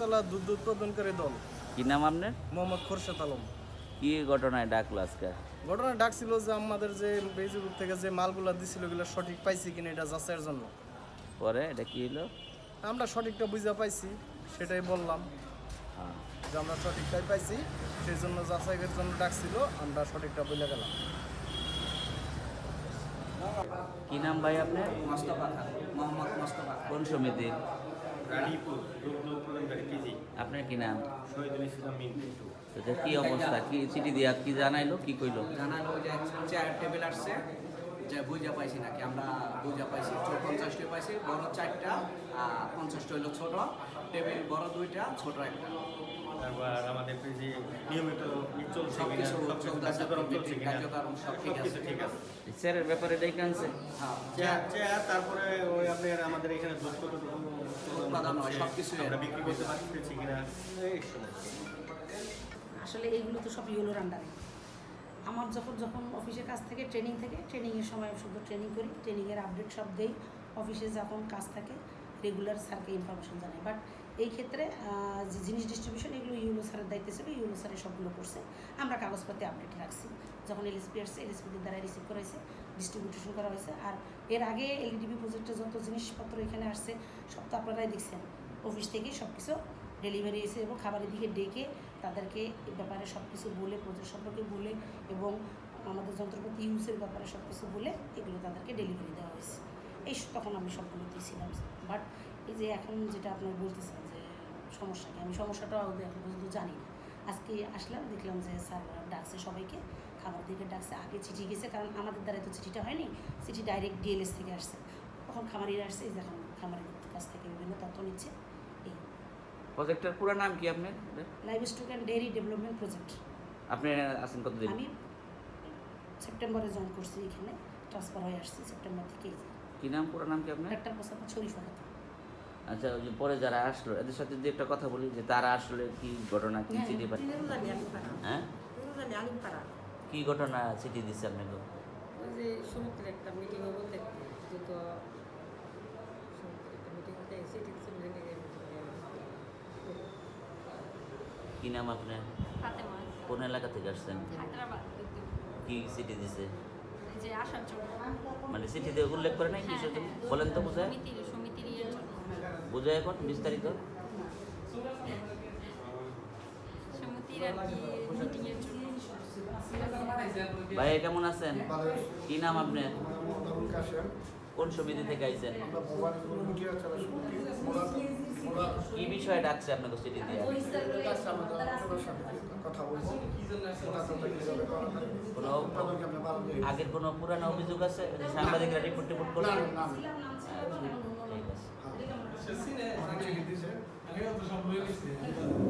চালা দুধ উৎপাদনকারী দল। কি নাম আপনার? মোহাম্মদ খোরশেদ আলম। কি ঘটনায় ডাকলো আজকে? ঘটনা ডাকছিল যে আমাদের যে বেজিপুর থেকে যে মালগুলা দিছিল ওগুলো সঠিক পাইছি কিনা এটা যাচাইয়ের জন্য। পরে এটা কি হলো? আমরা সঠিকটা বুঝা পাইছি সেটাই বললাম। হ্যাঁ। যে আমরা সঠিকটাই পাইছি সেই জন্য যাচাইয়ের জন্য ডাকছিল আমরা সঠিকটা বলে গেলাম। কি নাম ভাই আপনার? মোস্তফা খান মোহাম্মদ মোস্তফা কোন সমিতির? আপনার কি নাম? কি অবস্থা? কি চিঠি দিয়া কি জানাইলো কি কইলো? যে চেয়ার টেবিল আসছে যে বুঝা পাইছি নাকি আমরা বুঝা পাইছি পঞ্চাশটা পাইছি বড় চারটা আর পঞ্চাশটা হইল ছোট। টেবিল বড় দুইটা ছোট একটা। তারপর আমাদের যে নিয়মিত চলছে সব কার্যক্রম ঠিক আছে। ঠিক আছে। স্যারের ব্যাপারে ডেকে আনছে। হ্যাঁ। তারপরে ওই আপনার আমাদের এখানে দুধ হয়, সব কিছু আমরা বিক্রি করতে পারতেছি কিনা এই আসলে এইগুলো তো সব ইউলোর আন্ডারে আমার যখন যখন অফিসের কাছ থেকে ট্রেনিং থেকে ট্রেনিংয়ের সময় আমি শুধু ট্রেনিং করি ট্রেনিংয়ের আপডেট সব দেই। অফিসে যখন কাজ থাকে রেগুলার স্যারকে ইনফরমেশন জানাই। বাট এই ক্ষেত্রে যে জিনিস ডিস্ট্রিবিউশন এগুলো ইউলো স্যারের দায়িত্ব ছিল স্যারের সবগুলো করছে। আমরা কাগজপত্রে আপডেট রাখছি। যখন এলএসপি আসছে এলএসপিদের দ্বারা রিসিভ করা হয়েছে ডিস্ট্রিবিউশন করা হয়েছে। আর এর আগে এলডিবি প্রজেক্টের যত জিনিসপত্র এখানে আসছে, সব তো আপনারাই দেখছেন। অফিস থেকেই সব কিছু ডেলিভারি এসে এবং খাবারের দিকে ডেকে তাদেরকে এ ব্যাপারে সব কিছু বলে প্রজেক্ট সম্পর্কে বলে এবং আমাদের যন্ত্রপাতি ইউজের ব্যাপারে সব কিছু বলে এগুলো তাদেরকে ডেলিভারি দেওয়া হয়েছে। এই তখন আমি সবগুলো দিয়েছিলাম বাট এই যে এখন যেটা আপনার বলতেছেন যে সমস্যা কি? আমি সমস্যাটাও এখন পর্যন্ত জানি না। আজকে আসলাম দেখলাম যে স্যার ডাকছে সবাইকে খাবার দিকে ডাকছে আগে চিঠি গেছে কারণ আমাদের দ্বারা তো চিঠিটা হয়নি চিঠি ডাইরেক্ট ডিএলএস থেকে আসছে। তখন খামারিরা আসছে এই যে এখন খামারের কাছ থেকে বিভিন্ন তথ্য নিচ্ছে। এই। প্রজেক্টের পুরো নাম কি আপনার? Livestock and dairy development project আপনি আছেন কতদিন? আমি সেপ্টেম্বরে জয়েন করছি এখানে ট্রান্সফার হয়ে আসছি সেপ্টেম্বর থেকে কি নাম পুরো নাম কি আপনার? ডাক্তার মোসাফা শরীফ আচ্ছা ওই যে পরে যারা আসলো এদের সাথে যদি একটা কথা বলি যে তারা আসলে কি ঘটনা কি হ্যাঁ, চিঠি পাঠায় হ্যাঁ? কি ঘটনা চিঠি দিচ্ছে আপনাকে? যে সমুদ্রে একটা মিটিং হব দিচ্ছে কি নাম আপনার? কোন এলাকা থেকে আসছেন। কি চিঠি দিছে? মানে চিঠিতে উল্লেখ করে নাই কিছু হ্যাঁ, হ্যাঁ। বলেন তো বুঝায় সমিতির সমিতির ইয়ের জন্য বুঝায় এখন বিস্তারিত। সমিতির আর কি মিটিংয়ের জন্য। ভাই কেমন আছেন? কি নাম আপনার? কোন সমিতি থেকে আইছেন? কি বিষয়ে ডাকছে আপনাকে চিঠি দিয়ে? কোনো আগের কোনো পুরানো অভিযোগ আছে? সাংবাদিকরা রিপোর্ট টিপোর্ট অন্য ঠিক আছে? Thank you.